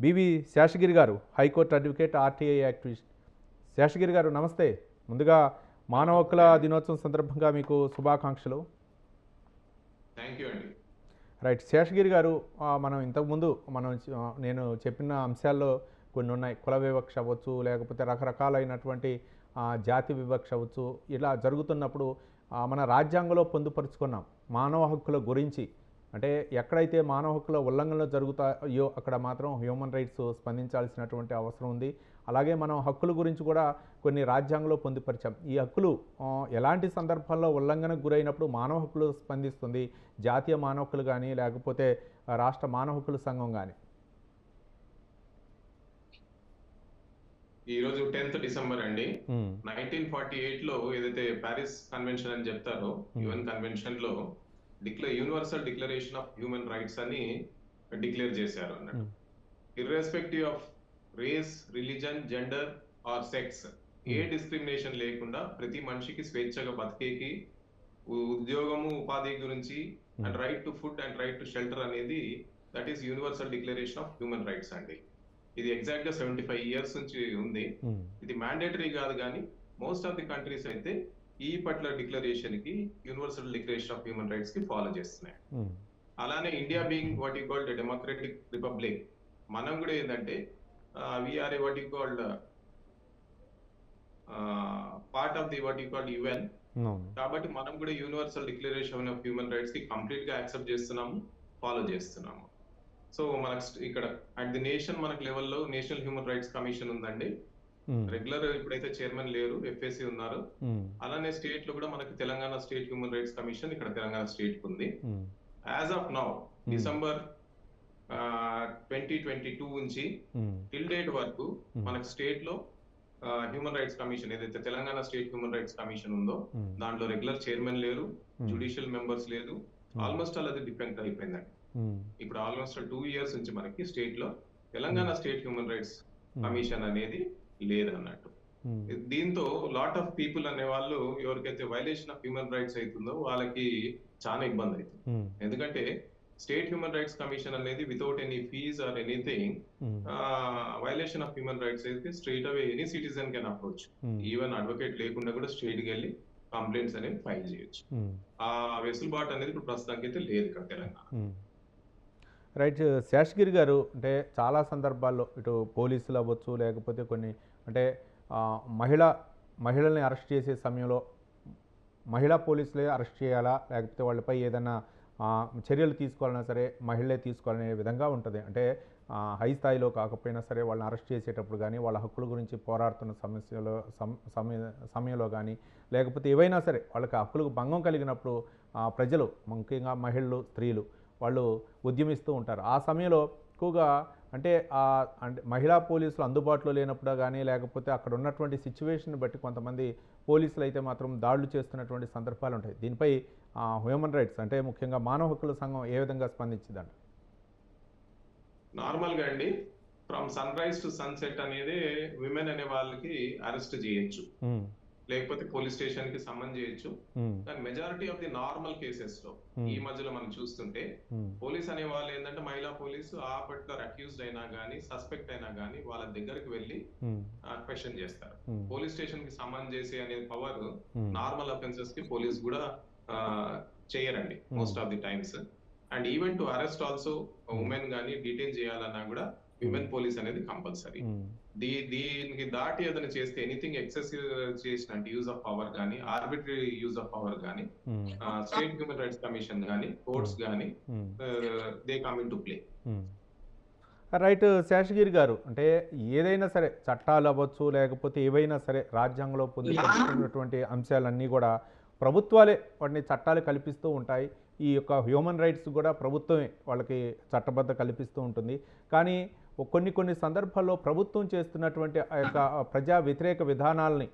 BV Seshagiri garu high court advocate RTI activist. Seshagiri garu నమస్తే. ముందుగా మానవ హక్కుల దినోత్సవం సందర్భంగా మీకు శుభాకాంక్షలు. థ్యాంక్ యూ అండి. రైట్. శేషగిరి గారు మనం ఇంతకుముందు మనం నేను చెప్పిన అంశాల్లో కొన్ని ఉన్నాయి. కుల వివక్ష అవ్వచ్చు లేకపోతే రకరకాలైనటువంటి జాతి వివక్ష అవ్వచ్చు. ఇలా జరుగుతున్నప్పుడు మన రాజ్యాంగంలో పొందుపరుచుకున్నాం మానవ హక్కుల గురించి. అంటే ఎక్కడైతే మానవ హక్కుల ఉల్లంఘనలు జరుగుతాయో అక్కడ మాత్రం హ్యూమన్ రైట్స్ స్పందించాల్సినటువంటి అవసరం ఉంది. అలాగే మనం హక్కుల గురించి కూడా కొన్ని రాజ్యాంగంలో పొందుపరిచాం. ఈ హక్కులు ఎలాంటి సందర్భాల్లో ఉల్లంఘనకు గురైనప్పుడు మానవ హక్కులు స్పందిస్తుంది? జాతీయ మానవ హక్కులు కానీ లేకపోతే రాష్ట్ర మానవ హక్కుల సంఘం కానీ ఈ రోజు టెన్త్ డిసెంబర్ అండి. నైన్టీన్ ఫార్టీ ఎయిట్లో ఏదైతే ప్యారిస్ కన్వెన్షన్ అని చెప్తారో UN కన్వెన్షన్లో declare universal declaration of human rights అని డిక్లేర్ చేశారు అన్నట్టు. Irrespective of race religion gender or sex a discrimination లేకుండా ప్రతి మనిషికి స్వేచ్ఛగా బతికేకి ఉద్యోగము ఉపాధి గురించి and right to food and right to shelter అనేది that is universal declaration of human rights అండి. ఇది ఎగ్జాక్ట్గా సెవెంటీ ఫైవ్ ఇయర్స్ నుంచి ఉంది. ఇది మ్యాండేటరీ కాదు కానీ మోస్ట్ ఆఫ్ ది కంట్రీస్ అయితే ఈ పట్ల డిక్లరేషన్కి యూనివర్సల్ డిక్లరేషన్ ఆఫ్ హ్యూమన్ రైట్స్కి ఫాలో చేస్తున్నాయి. అలానే India being what we called democratic republic మనం కూడా ఏంటంటే we are a what we called part of the what we called UN కాబట్టి మనం కూడా యూనివర్సల్ డిక్లరేషన్ ఆఫ్ హ్యూమన్ రైట్స్కి కంప్లీట్గా యాక్సెప్ట్ చేస్తున్నాము ఫాలో చేస్తున్నాము. సో మనకు ఇక్కడ అట్ ది నేషన్ మనకు లెవెల్లో నేషనల్ హ్యూమన్ రైట్స్ కమిషన్ ఉందండి. రెగ్యులర్ ఇప్పుడైతే చైర్మన్ లేరు ఎఫ్ఎస్సి ఉన్నారు. అలానే స్టేట్లో కూడా మనకి Telangana state human rights commission ఇక్కడ తెలంగాణ స్టేట్ ఉంది. As of now December twenty twenty two నుంచి టిల్ డేట్ వరకు మనకి స్టేట్లో హ్యూమన్ రైట్స్ కమిషన్ ఏదైతే Telangana state human rights commission ఉందో దాంట్లో రెగ్యులర్ చైర్మన్ లేరు జుడిషియల్ మెంబర్స్ లేదు. ఆల్మోస్ట్ ఆల్ అది డిపెండ్ అయిపోయిందండి. ఇప్పుడు ఆల్మోస్ట్ టూ ఇయర్స్ నుంచి మనకి స్టేట్లో Telangana state human rights commission అనేది లేదన్నట్టు. దీంతో లాట్ ఆఫ్ పీపుల్ అనే వాళ్ళు ఎవరికైతే వైలేషన్ ఆఫ్ హ్యూమన్ రైట్స్ అవుతుందో వాళ్ళకి చాలా ఇబ్బంది అవుతుంది ఎందుకంటే స్టేట్ హ్యూమన్ రైట్స్ కమిషన్ అనేది without any fees or anything violation of human rights అయితే straight away any citizen can approach even advocate లేకుండా కూడా స్ట్రైట్కి వెళ్ళి కంప్లైంట్స్ అనేది ఫైల్ చేయొచ్చు. ఆ వెసులుబాటు అనేది ఇప్పుడు ప్రస్తుతానికి అయితే లేదు ఇక్కడ తెలంగాణ. రైట్ శేషగిరి గారు అంటే చాలా సందర్భాల్లో ఇటు పోలీసులు అవ్వచ్చు లేకపోతే కొన్ని అంటే మహిళ మహిళల్ని అరెస్ట్ చేసే సమయంలో మహిళా పోలీసులే అరెస్ట్ చేయాలా లేకపోతే వాళ్ళపై ఏదైనా చర్యలు తీసుకోవాలన్నా సరే మహిళలే తీసుకోవాలనే విధంగా ఉంటుంది. అంటే హై స్థాయిలో కాకపోయినా సరే వాళ్ళని అరెస్ట్ చేసేటప్పుడు కానీ వాళ్ళ హక్కుల గురించి పోరాడుతున్న సమస్యలో సమ- సమయ సమయంలో కానీ లేకపోతే ఏవైనా సరే వాళ్ళకి హక్కులకు భంగం కలిగినప్పుడు ప్రజలు ముఖ్యంగా మహిళలు స్త్రీలు వాళ్ళు ఉద్యమిస్తూ ఉంటారు. ఆ సమయంలో ఎక్కువగా అంటే ఆ అంటే మహిళా పోలీసులు అందుబాటులో లేనప్పుడు కానీ లేకపోతే అక్కడ ఉన్నటువంటి సిచ్యువేషన్ బట్టి కొంతమంది పోలీసులు అయితే మాత్రం దాడులు చేస్తున్నటువంటి సందర్భాలు ఉంటాయి. దీనిపై హ్యూమన్ రైట్స్ అంటే ముఖ్యంగా మానవ హక్కుల సంఘం ఏ విధంగా స్పందించిందంట నార్మల్గా అండి from sunrise to sunset అనేది విమెన్ అనే వాళ్ళకి అరెస్ట్ చేయొచ్చు లేకపోతే పోలీస్ స్టేషన్కి సమ్మన్ చేయొచ్చు కానీ మెజారిటీ ఆఫ్ ది నార్మల్ కేసెస్లో. ఈ మధ్యలో మనం చూస్తుంటే పోలీస్ అనే వాళ్ళు ఏంటంటే మహిళా పోలీసు ఆ పర్టికులర్ అక్యూజ్డ్ అయినా గానీ సస్పెక్ట్ అయినా గానీ వాళ్ళ దగ్గరికి వెళ్ళి క్వశ్చన్ చేస్తారు. పోలీస్ స్టేషన్కి సమ్మన్ చేసే అనే పవర్ నార్మల్ అఫెన్సెస్కి పోలీస్ కూడా చేయరండి most of the times and even to arrest also women గానీ డిటైన్ చేయాలన్నా కూడా విమెన్ పోలీస్ అనేది కంపల్సరీ దీ దీనికి దాటి ఏదైనా చేస్తే ఎనీథింగ్ ఎక్సెసివ్ చేసినట్టు యూజ్ ఆఫ్ పవర్ కానీ ఆర్బిటరీ యూజ్ ఆఫ్ పవర్ కానీ స్టేట్ హ్యూమన్ రైట్స్ కమిషన్ కానీ కోర్ట్స్ కానీ. They come into play. Right Seshagiri garu అంటే ఏదైనా సరే చట్టాలు అవ్వచ్చు లేకపోతే ఏవైనా సరే రాజ్యాంగంలో పొందుపరుచుకున్నటువంటి అంశాలన్నీ కూడా ప్రభుత్వాలే వాటిని చట్టాలు కల్పిస్తూ ఉంటాయి. ఈ యొక్క హ్యూమన్ రైట్స్ కూడా ప్రభుత్వమే వాళ్ళకి చట్టబద్ధ కల్పిస్తూ ఉంటుంది. కానీ కొన్ని కొన్ని సందర్భాల్లో ప్రభుత్వం చేస్తున్నటువంటి ఆ యొక్క ప్రజా వ్యతిరేక విధానాలని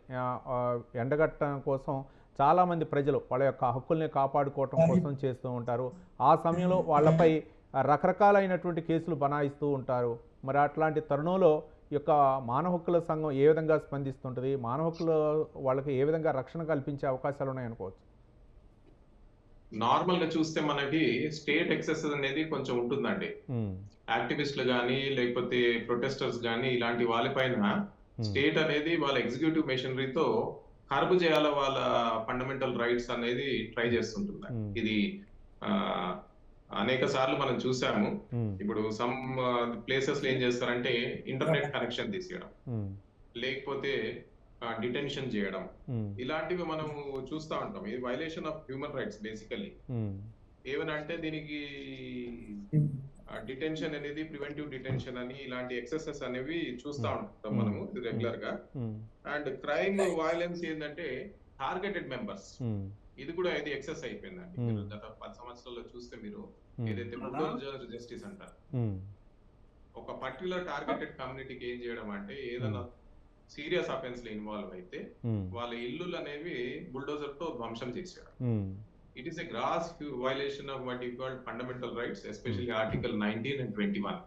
ఎండగట్టడం కోసం చాలామంది ప్రజలు వాళ్ళ యొక్క హక్కుల్ని కాపాడుకోవటం కోసం చేస్తూ ఉంటారు. ఆ సమయంలో వాళ్ళపై రకరకాలైనటువంటి కేసులు బనాయిస్తూ ఉంటారు. మరి అట్లాంటి తరుణంలో ఈ యొక్క మానవ హక్కుల సంఘం ఏ విధంగా స్పందిస్తుంటుంది? మానవ హక్కుల వాళ్ళకి ఏ విధంగా రక్షణ కల్పించే అవకాశాలు ఉన్నాయనుకోవచ్చు నార్మల్గా చూస్తే మనకి స్టేట్ ఎక్సెస్ అనేది కొంచెం ఉంటుందండి. యాక్టివిస్టులు కానీ లేకపోతే ప్రొటెస్టర్స్ కానీ ఇలాంటి వాళ్ళపైన. స్టేట్ అనేది వాళ్ళ ఎగ్జిక్యూటివ్ మెషినరీతో కరుపు చేయాల వాళ్ళ ఫండమెంటల్ రైట్స్ అనేది ట్రై చేస్తుంటుంది. ఇది అనేక సార్లు మనం చూసాము. ఇప్పుడు సమ్ ప్లేసెస్లో ఏం చేస్తారంటే ఇంటర్నెట్ కనెక్షన్ తీసేయడం. లేకపోతే డిటెన్షన్ చేయడం. ఇలాంటివి మనం చూస్తూ ఉంటాం. ఇది violation of human rights basically um, ఏమనంటే దీనికి డిటెన్షన్ అనేది ప్రివెంటివ్ డిటెన్షన్ అని ఇలాంటి ఎక్సెసెస్ అనేవి చూస్తూ ఉంటాం మనము రెగ్యులర్గా అండ్ క్రైమ్ వైలెన్స్ ఏంటంటే టార్గెటెడ్ మెంబర్స్ ఇది కూడా ఇది ఎక్సెస్ అయిపోయిందండి. మీరు గత పది సంవత్సరాల్లో చూస్తే మీరు ఏదైతే బుల్డోజర్ జస్టిస్ అంటారు. ఒక పర్టికులర్ టార్గెటెడ్ కమ్యూనిటీకి ఏం చేయడం అంటే ఏదైనా సీరియస్ అఫెన్స్లో ఇన్వాల్వ్ అయితే వాళ్ళ ఇల్లులు అనేవి బుల్డోజర్తో ధ్వంసం చేశారు. It is a gross violation of what called fundamental rights especially article nineteen and twenty one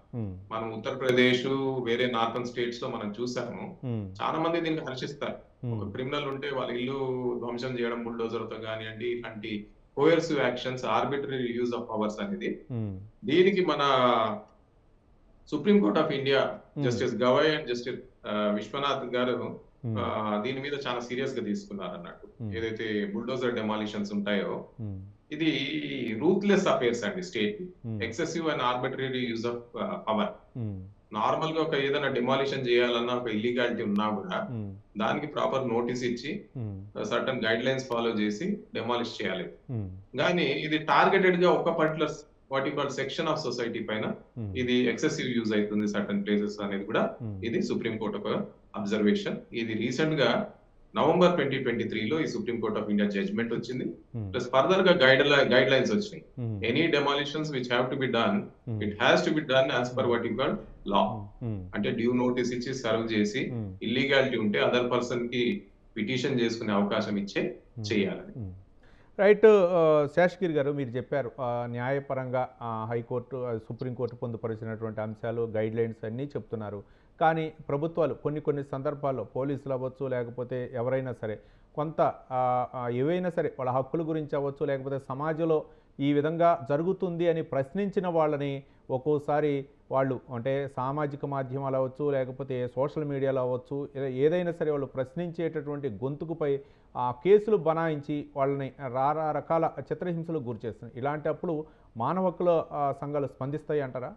మనం ఉత్తరప్రదేశ్ వేరే నార్థన్ స్టేట్స్లో మనం చూసాము. చాలా మంది దీనికి హర్షిస్తారు. ఒక క్రిమినల్ ఉంటే వాళ్ళ ఇల్లు ధ్వంసం చేయడం బుల్డోజర్తో కానివ్వండి ఇలాంటి coercive actions arbitrary use of powers అనేది దీనికి మన supreme court of India. Justice Gavai and justice Viswanath garu దీని మీద చాలా సీరియస్గా తీసుకున్నారు అన్నట్టు. ఏదైతే బుల్డోజర్ డెమాలిషన్స్ ఉంటాయో ఇది రూత్లెస్ అఫేర్స్ అండి state excessive and arbitrary use of power. నార్మల్గా ఒక ఏదైనా డెమాలిషన్ చేయాలన్నా ఒక ఇల్లీగాలిటీ ఉన్నా కూడా దానికి ప్రాపర్ నోటీస్ ఇచ్చి సర్టన్ గైడ్ లైన్స్ ఫాలో చేసి డెమాలిష్ చేయాలి. కానీ ఇది టార్గెటెడ్గా ఒక particular what call section of society పైన ఉమ్, ఇది ఎక్సెసివ్ యూజ్ అవుతుంది సర్టన్ ప్లేసెస్ అనేది కూడా. ఉమ్, ఇది సుప్రీం కోర్ట్ ఒక అబ్జర్వేషన్ ఇది రీసెంట్గా నవంబర్ ట్వంటీ ట్వంటీ త్రీలో ఈ supreme court of India judgment వచ్చింది. ప్లస్ ఫర్దర్గా గైడ్ గైడ్ లైన్స్ వచ్చినాయి any demolitions which have to be done it has to be done as per what call law అంటే due notice ఇచ్చి serve చేసి illegality ఉంటే other పర్సన్కి petition చేసుకునే అవకాశం ఇచ్చే. చేయాలని. రైట్ శేషగిరి గారు మీరు చెప్పారు న్యాయపరంగా హైకోర్టు సుప్రీంకోర్టు పొందుపరిచినటువంటి అంశాలు గైడ్ లైన్స్ అన్నీ చెప్తున్నారు. కానీ ప్రభుత్వాలు కొన్ని కొన్ని సందర్భాల్లో పోలీసులు అవ్వచ్చు లేకపోతే ఎవరైనా సరే కొంత ఏవైనా సరే వాళ్ళ హక్కుల గురించి అవ్వచ్చు లేకపోతే సమాజంలో ఈ విధంగా జరుగుతుంది అని ప్రశ్నించిన వాళ్ళని ఒక్కోసారి వాళ్ళు అంటే సామాజిక మాధ్యమాలు అవ్వచ్చు లేకపోతే సోషల్ మీడియాలో అవ్వచ్చు ఏదైనా సరే వాళ్ళు ప్రశ్నించేటటువంటి గొంతుకుపై ఆ కేసులు బనాయించి వాళ్ళని రారా రకాల చిత్రహింసలకు గురి చేస్తున్నాయి ఇలాంటప్పుడు మానవ హక్కుల సంఘాలు స్పందిస్తాయి అంటారా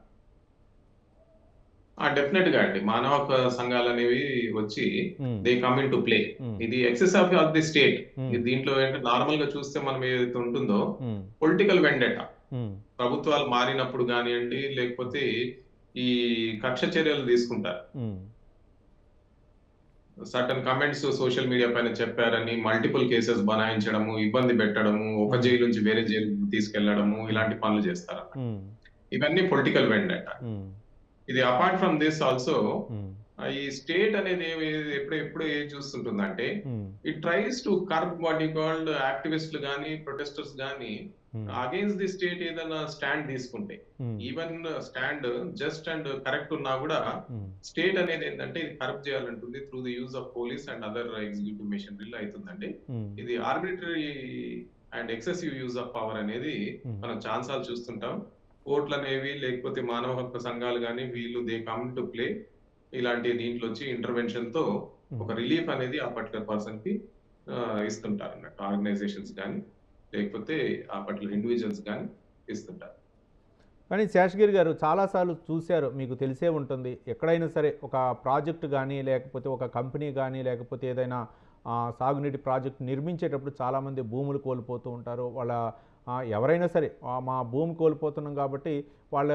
డెఫినెట్గా అండి మానవ సంఘాలు అనేవి వచ్చి. They come into play. ఇది excess of of the state. దీంట్లో ఏంటంటే నార్మల్గా చూస్తే మనం ఏదైతే ఉంటుందో. Political vendetta. ప్రభుత్వాలు మారినప్పుడు కానివ్వండి లేకపోతే ఈ కక్ష చర్యలు తీసుకుంటారు hmm. Certain comments social media పైన చెప్పారని మల్టిపుల్ కేసెస్ బనాయించడము ఇబ్బంది పెట్టడము ఒక. జైలు నుంచి వేరే జైలు తీసుకెళ్ళడము ఇలాంటి పనులు చేస్తారు. ఇవన్నీ పొలిటికల్ వెండట. ఇది అపార్ట్ ఫ్రమ్ దిస్ ఆల్సో. ఈ స్టేట్ అనేది ఎప్పుడు ఎప్పుడు ఏం చూస్తుంటుందంటే మ్మ్. It tries to curb what we called యాక్టివిస్టులు కానీ ప్రొటెస్టర్స్ కానీ మ్మ్. అగేన్స్ట్ ది స్టేట్ ఏదైనా స్టాండ్ తీసుకుంటే. Even stand just and correct ఉన్నా కూడా. స్టేట్ అనేది ఏంటంటే ఇది corrupt చేయాలంటుంది through the use of police and other executive మెషినరీలో అవుతుందండి మ్మ్. ఇది arbitrary and excessive use of power అనేది మ్మ్. మనం ఛాన్సాలు చూస్తుంటాం కోర్టులు అనేవి లేకపోతే మానవ హక్కు సంఘాలు కానీ వీళ్ళు దే కమ్ టు ప్లే ఇలాంటి దీంట్లో వచ్చి ఇంటర్వెన్షన్తో ఒక రిలీఫ్ అనేది ఆ పర్టికులర్ పర్సన్కి ఆ, ఇస్తుంటారు అన్నట్టు ఆర్గనైజేషన్స్ కానీ లేకపోతే ఆ పర్టికులర్ ఇండివిజువల్స్ కానీ ఇస్తుంటారు. కానీ శేషగిరి గారు చాలాసార్లు చూశారు మీకు తెలిసే ఉంటుంది. ఎక్కడైనా సరే ఒక ప్రాజెక్ట్ కానీ లేకపోతే ఒక కంపెనీ కానీ లేకపోతే ఏదైనా సాగునీటి ప్రాజెక్ట్ నిర్మించేటప్పుడు చాలామంది భూములు కోల్పోతూ ఉంటారు. వాళ్ళ ఎవరైనా సరే మా భూమి కోల్పోతున్నాం కాబట్టి వాళ్ళ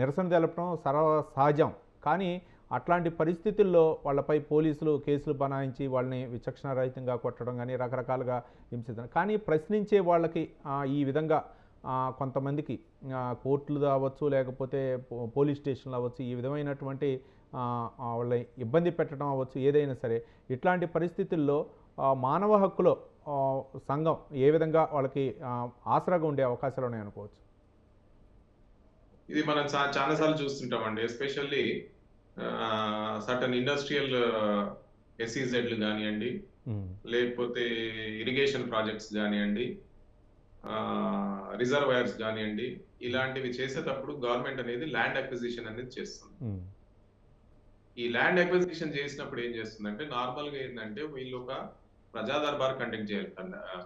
నిరసన తెలపడం సర్వ సహజం. కానీ అట్లాంటి పరిస్థితుల్లో వాళ్ళపై పోలీసులు కేసులు బనాయించి వాళ్ళని విచక్షణారహితంగా కొట్టడం కానీ రకరకాలుగా హింసించడం కానీ ప్రశ్నించే వాళ్ళకి ఈ విధంగా కొంతమందికి కోర్టులు కావచ్చు లేకపోతే పో- పోలీస్ స్టేషన్లు అవ్వచ్చు ఈ విధమైనటువంటి వాళ్ళని ఇబ్బంది పెట్టడం అవ్వచ్చు ఏదైనా సరే ఇట్లాంటి పరిస్థితుల్లో మానవ హక్కులో సంఘం ఏ విధంగా వాళ్ళకి ఆసరాగా ఉండే అవకాశాలు ఉన్నాయనుకోవచ్చు? ఇది మనం చాలా సార్లు చూస్తుంటామండి. ఎస్పెషల్లీ సర్టన్ ఇండస్ట్రియల్ ఎస్ఈజెడ్లు కానివ్వండి ఉమ్, లేకపోతే ఇరిగేషన్ ప్రాజెక్ట్స్ కానివ్వండి రిజర్వాయర్స్ కానివ్వండి ఇలాంటివి చేసేటప్పుడు గవర్నమెంట్ అనేది ల్యాండ్ అక్విజిషన్ అనేది చేస్తుంది. ఉమ్, ఈ ల్యాండ్ అక్విజిషన్ చేసినప్పుడు ఏం చేస్తుందంటే నార్మల్గా ఏంటంటే వీళ్ళు ఒక ప్రజా దర్బార్ కండక్ట్ చేయాలి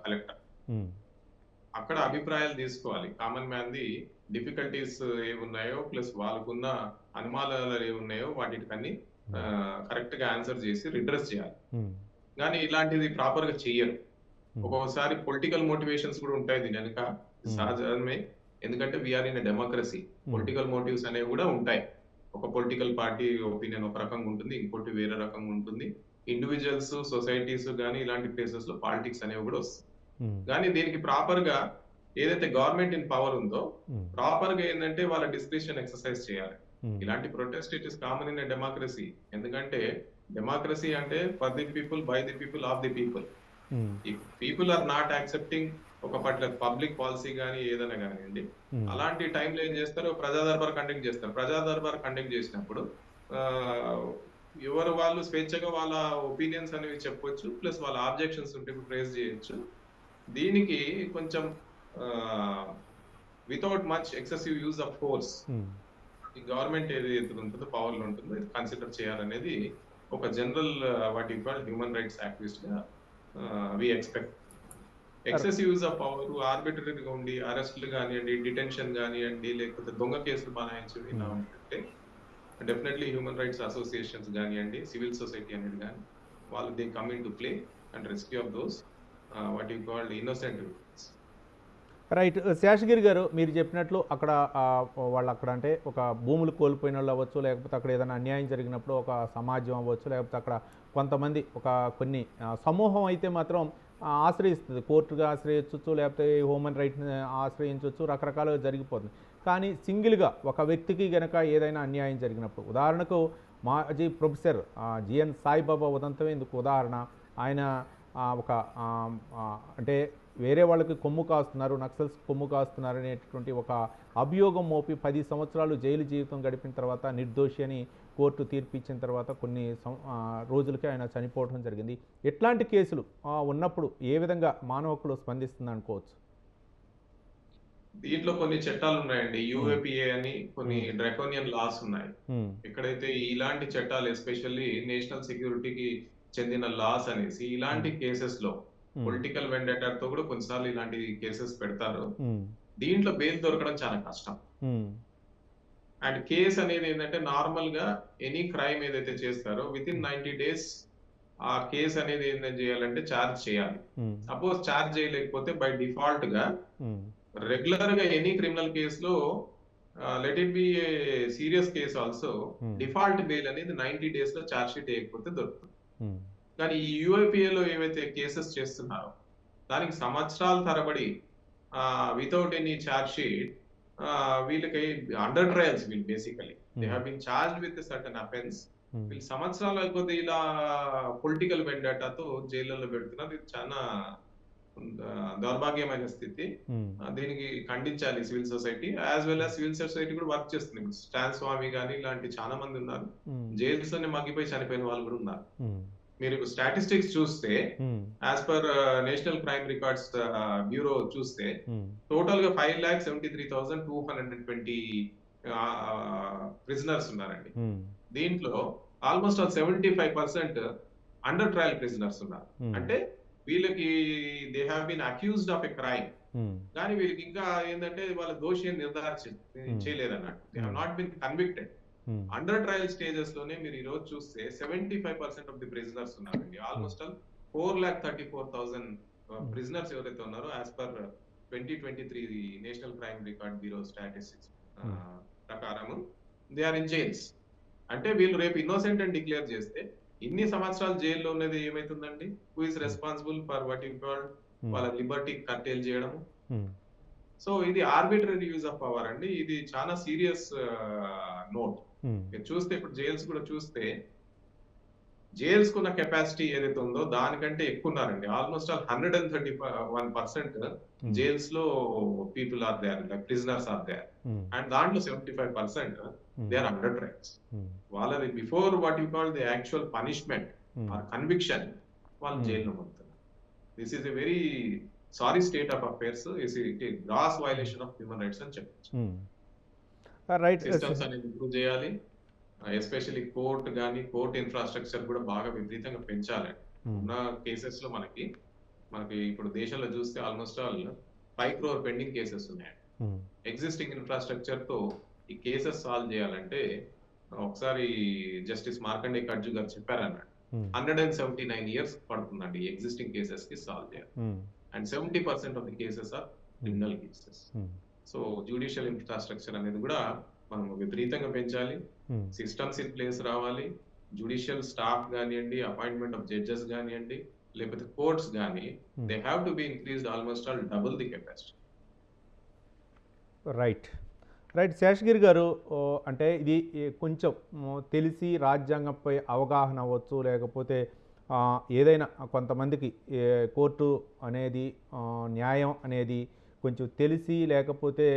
కలెక్టర్ ఉమ్, అక్కడ అభిప్రాయాలు తీసుకోవాలి. కామన్ మ్యాన్ ది డిఫికల్టీస్ ఏమున్నాయో ప్లస్ వాళ్ళకున్న అనుమానాలు ఏమున్నాయో వాటికన్నీ కరెక్ట్గా ఆన్సర్ చేసి రిడ్రెస్ చేయాలి. కానీ ఇలాంటిది ప్రాపర్గా చెయ్యరు ఒక్కొక్కసారి పొలిటికల్ మోటివేషన్స్ కూడా ఉంటాయి దీని వెనుక. సహజమే. ఎందుకంటే we are in democracy political motives అనేవి కూడా ఉంటాయి. ఒక పొలిటికల్ పార్టీ ఒపీనియన్ ఒక రకంగా ఉంటుంది ఇంకోటి వేరే రకంగా ఉంటుంది. ఇండివిజువల్స్ సొసైటీస్ కానీ ఇలాంటి ప్లేసెస్లో పాలిటిక్స్ అనేవి కూడా వస్తాయి. కానీ దీనికి ప్రాపర్గా ఏదైతే గవర్నమెంట్ ఇన్ పవర్ ఉందో ప్రాపర్గా ఏంటంటే వాళ్ళ డిస్క్రిప్షన్ ఎక్సర్సైజ్ చేయాలి. ఇలాంటి protest it is common in democracy ఎందుకంటే డెమోక్రసీ అంటే for the people by the people of the people ఈ పీపుల్ ఆర్ నాట్ యాక్సెప్టింగ్ ఒక పర్టికులర్ పబ్లిక్ పాలసీ కానీ ఏదైనా కానివ్వండి ఉమ్, అలాంటి టైంలో ఏం చేస్తారు? ప్రజా దర్బార్ కండక్ట్ చేస్తారు. ప్రజా దర్బార్ కండక్ట్ చేసినప్పుడు ఎవరు వాళ్ళు స్వేచ్ఛగా వాళ్ళ ఒపీనియన్స్ అనేవి చెప్పొచ్చు ప్లస్ వాళ్ళ ఆబ్జెక్షన్స్ ఉంటే ప్రేస్ చేయొచ్చు. దీనికి కొంచెం without much excessive use of force ఈ గవర్నమెంట్ ఏది ఉంటుందో పవర్లో ఉంటుందో ఇది కన్సిడర్ చేయాలనేది ఒక general what equal human rights యాక్టివిస్ట్గా we expect excessive use of power ఆర్బిటరీగా ఉండి అరెస్టులు కానివ్వండి డిటెన్షన్ కానివ్వండి లేకపోతే దొంగ కేసులు బనాయించడం ఇలా ఉంటుంటే డెఫినెట్లీ హ్యూమన్ రైట్స్ అసోసియేషన్స్ కానివ్వండి సివిల్ సొసైటీ అనేది కానీ వాళ్ళు they come into play and rescue of those what you called innocent right. Seshagiri garu మీరు చెప్పినట్లు అక్కడ వాళ్ళు అక్కడ అంటే ఒక భూములు కోల్పోయిన వాళ్ళు అవ్వచ్చు లేకపోతే అక్కడ ఏదైనా అన్యాయం జరిగినప్పుడు ఒక సమాజం అవ్వచ్చు లేకపోతే అక్కడ కొంతమంది ఒక కొన్ని సమూహం అయితే మాత్రం ఆశ్రయిస్తుంది. కోర్టుగా ఆశ్రయించవచ్చు లేకపోతే హ్యూమన్ రైట్ని ఆశ్రయించవచ్చు రకరకాలుగా జరిగిపోతుంది. కానీ సింగిల్గా ఒక వ్యక్తికి గనక ఏదైనా అన్యాయం జరిగినప్పుడు ఉదాహరణకు మాజీ ప్రొఫెసర్ జిఎన్ సాయిబాబా ఉదంతమే ఇందుకు ఉదాహరణ. ఆయన ఒక అంటే వేరే వాళ్ళకి కొమ్ము కాస్తున్నారు నక్సల్స్ కొమ్ము కాస్తున్నారు అనేటటువంటి ఒక అభియోగం మోపి పది సంవత్సరాలు జైలు జీవితం గడిపిన తర్వాత నిర్దోషి అని కోర్టు తీర్పు ఇచ్చిన తర్వాత కొన్ని రోజులకి ఆయన చనిపోవడం జరిగింది. ఎట్లాంటి కేసులు ఉన్నప్పుడు ఏ విధంగా మానవ హక్కులు స్పందిస్తుంది అనుకోవచ్చు? దీంట్లో కొన్ని చట్టాలు ఉన్నాయండి యూఏపిఏ అని కొన్ని డ్రాకోనియన్ లాస్ ఉన్నాయి. ఎక్కడైతే ఇలాంటి చట్టాలు ఎస్పెషల్లీ నేషనల్ సెక్యూరిటీకి చెందిన లాస్ అనేసి ఇలాంటి కేసెస్లో పొలిటికల్ వెండేటర్తో కూడా కొన్నిసార్లు ఇలాంటి కేసెస్ పెడతారు. ఉమ్, దీంట్లో బెయిల్ దొరకడం చాలా కష్టం. ఉమ్, అండ్ కేసు అనేది ఏంటంటే నార్మల్గా ఎనీ క్రైమ్ ఏదైతే చేస్తారో విత్ ఇన్ నైన్టీ డేస్ ఆ కేసు అనేది ఏంటంటే చేయాలంటే ఛార్జ్ చేయాలి. సపోజ్ ఛార్జ్ చేయలేకపోతే బై డిఫాల్ట్గా రెగ్యులర్గా ఎనీ క్రిమినల్ కేసులో let it be serious case also Hmm. Default bail అనేది నైన్టీ డేస్లో ఛార్జ్ షీట్ వేయకపోతే దొరుకుతుంది. కానీ ఈ UAPA లో ఏవైతే కేసెస్ చేస్తున్నారో దానికి సంవత్సరాల తరబడి వితౌట్ ఎనీ ఛార్జ్ షీట్ వీళ్ళకి అండర్ ట్రయల్స్ వీళ్ళు basically they have been charge with certain offence వీళ్ళు సంవత్సరాల కొద్ది ఇలా పొలిటికల్ వెండాటాతో జైళ్ళలో పెడుతున్నారు. ఇది చాలా దౌర్భాగ్యమైన స్థితి. ఆ, దీనికి ఖండించాలి civil society. As well as civil society కూడా వర్క్ చేస్తుంది. ఇప్పుడు స్టాన్ స్వామి కానీ ఇలాంటి చాలా మంది ఉన్నారు. ఉమ్, జైల్స్లోనే మగ్గిపోయి చనిపోయిన వాళ్ళు కూడా ఉన్నారు. ఉమ్, మీరు స్టాటిస్టిక్స్ చూస్తే as per national crime records bureau చూస్తే టోటల్గా five lakh seventy three thousand two hundred and twenty prisoners ఉన్నారండి. ఉమ్, దీంట్లో almost seventy five percent under trial prisoners ఉన్నారు. ఉమ్, అంటే వీళ్ళకి they have been accused of a crime కానీ వీళ్ళకి ఇంకా ఏంటంటే వాళ్ళ దోషి అని నిర్ధారించ చేయలేదు అన్నట్టు they have not been convicted under trial స్టేజెస్లోనే మీరు ఈ రోజు చూస్తే seventy five percent of the prisoners ఉన్నారండి almost all four lakh thirty four thousand prisoners ఎవరైతే ఉన్నారో as per twenty twenty three national crime record bureau statistics ప్రకారం they are in jails అంటే వీళ్ళు రేపు ఇన్నోసెంట్ అని డిక్లేర్ చేస్తే ఇన్ని సంవత్సరాలు జైల్లో ఉన్నది ఏమైతుందండి? Who is responsible for what um, వాళ్ళ లిబర్టీ కర్టేల్ చేయడము. సో ఇది ఆర్బిటరీ యూజ్ ఆఫ్ పవర్ అండి. ఇది చాలా సీరియస్ నోట్ ఉమ్, మీరు చూస్తే ఇప్పుడు జైల్స్ కూడా చూస్తే జైల్స్ కున్న కెపాసిటీ ఏదైతే ఉందో దానికంటే ఎక్కువ ఉన్నారండి almost all hundred and thirty one percent జైల్స్లో people are there prisoners are there and దాంట్లో seventy five percent they are under trials um, వాళ్ళది before what you call the actual punishment or conviction వాళ్ళు Hmm. జైల్లో పంపుతున్నారు this is a very sorry state of affairs is gross violation of human rights అని చెప్పచ్చు. Right systems అనేది improve చేయాలి. Especially court కానీ court infrastructure కూడా బాగా విపరీతంగా పెంచాలి. ఉన్న కేసెస్లో మనకి మనకి ఇప్పుడు దేశంలో చూస్తే almost all five crore pending cases ఉన్నాయి ఎగ్జిస్టింగ్ ఇన్ఫ్రాస్ట్రక్చర్తో ఈ కేసెస్ సాల్వ్ చేయాలంటే ఒకసారి జస్టిస్ మార్కండే కడ్జు గారు చెప్పారన్నాడు. Hundred and seventy nine years పడుతుందండి ఎగ్జిస్టింగ్ కేసెస్కి సాల్వ్ చేయాలి. And seventy percent of the cases are criminal cases so judicial infrastructure అనేది కూడా మనం విపరీతంగా పెంచాలి. సిస్టమ్స్ ఇన్ ప్లేస్ రావాలి. జ్యుడిషియల్ స్టాఫ్ కానివ్వండి అపాయింట్మెంట్ ఆఫ్ జడ్జెస్ కానివ్వండి లేకపోతే కోర్ట్స్ కానీ they have to be increased almost all double the capacity right right Seshagiri గారు అంటే ఇది కొంచెం తెలిసి రాజ్యాంగంపై అవగాహన అవ్వచ్చు లేకపోతే ఏదైనా కొంతమందికి కోర్టు అనేది న్యాయం అనేది కొంచెం తెలిసి లేకపోతే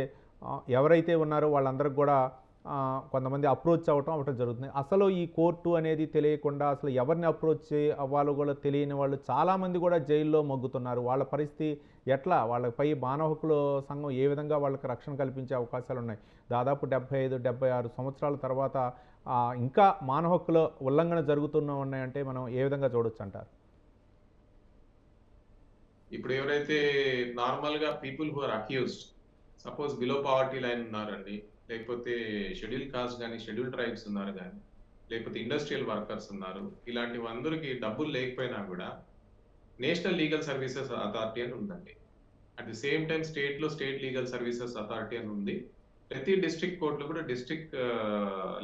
ఎవరైతే ఉన్నారో వాళ్ళందరికి కూడా కొంతమంది అప్రోచ్ అవ్వటం అవటం జరుగుతుంది. అసలు ఈ కోర్టు అనేది తెలియకుండా అసలు ఎవరిని అప్రోచ్ అవ్వాలో కూడా తెలియని వాళ్ళు చాలామంది కూడా జైల్లో మొగ్గుతున్నారు. వాళ్ళ పరిస్థితి ఎట్లా? వాళ్ళపై మానవ హక్కుల సంఘం ఏ విధంగా వాళ్ళకి రక్షణ కల్పించే అవకాశాలు ఉన్నాయి? దాదాపు డెబ్బై ఐదు డెబ్బై ఆరు సంవత్సరాల తర్వాత ఇంకా మానవ హక్కుల ఉల్లంఘన జరుగుతున్న ఉన్నాయంటే మనం ఏ విధంగా చూడొచ్చు అంటారు? ఇప్పుడు ఎవరైతే నార్మల్గా people who are accused suppose below poverty line ఉన్నారండి లేకపోతే షెడ్యూల్ కాస్ట్ కానీ షెడ్యూల్ ట్రైబ్స్ ఉన్నారు కానీ లేకపోతే ఇండస్ట్రియల్ వర్కర్స్ ఉన్నారు ఇలాంటి అందరికీ డబ్బులు లేకపోయినా కూడా నేషనల్ లీగల్ సర్వీసెస్ అథారిటీ అని ఉందండి. అట్ ది సేమ్ టైం స్టేట్లో స్టేట్ లీగల్ సర్వీసెస్ అథారిటీ అని ఉంది. ప్రతి డిస్ట్రిక్ట్ కోర్టులో కూడా డిస్ట్రిక్ట్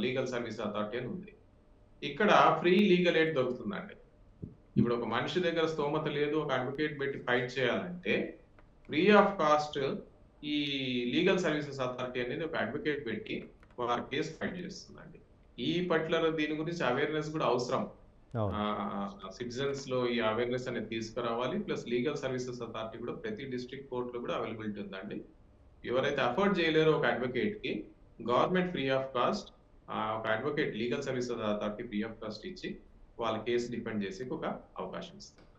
లీగల్ సర్వీస్ అథారిటీ అని ఉంది. ఇక్కడ ఫ్రీ లీగల్ ఎయిడ్ దొరుకుతుందండి. ఇప్పుడు ఒక మనిషి దగ్గర స్తోమత లేదు ఒక అడ్వకేట్ పెట్టి ఫైట్ చేయాలంటే ఫ్రీ ఆఫ్ కాస్ట్ ఈ లీగల్ సర్వీసెస్ అథారిటీ అనేది ఒక అడ్వకేట్ పెట్టి వారి కేసు ఫైట్ చేస్తుందండి. ఈ పర్టికులర్ దీని గురించి అవేర్నెస్ కూడా అవసరం. సిటిజన్స్లో ఈ అవేర్నెస్ అనేది తీసుకురావాలి ప్లస్ లీగల్ సర్వీసెస్ అథారిటీ కూడా ప్రతి డిస్ట్రిక్ట్ కోర్టులో కూడా అవైలబిలిటీ ఉందండి. ఎవరైతే అఫోర్డ్ చేయలేరో ఒక అడ్వకేట్కి గవర్నమెంట్ ఫ్రీ ఆఫ్ కాస్ట్ ఒక advocate legal services authority free of cost ఇచ్చి వాళ్ళ కేసు డిపెండ్ చేసి ఒక అవకాశం ఇస్తుంది